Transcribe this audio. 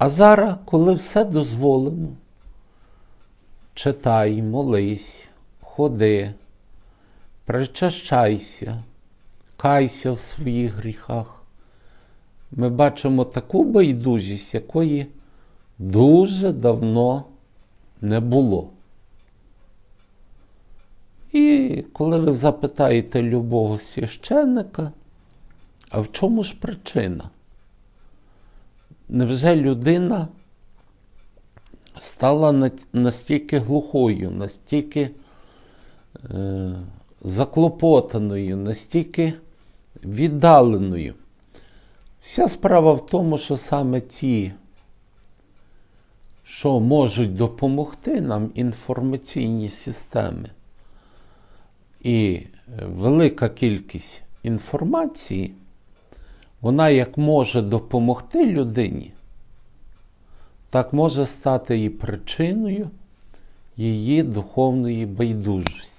А зараз, коли все дозволено, читай, молись, ходи, причащайся, кайся в своїх гріхах. Ми бачимо таку байдужість, якої дуже давно не було. І коли ви запитаєте любого священника, а в чому ж причина? Невже людина стала настільки глухою, настільки е, заклопотаною, настільки віддаленою? Вся справа в тому, що саме ті, що можуть допомогти нам інформаційні системи, і е, велика кількість інформації, вона як може допомогти людині, так може стати і причиною її духовної байдужості.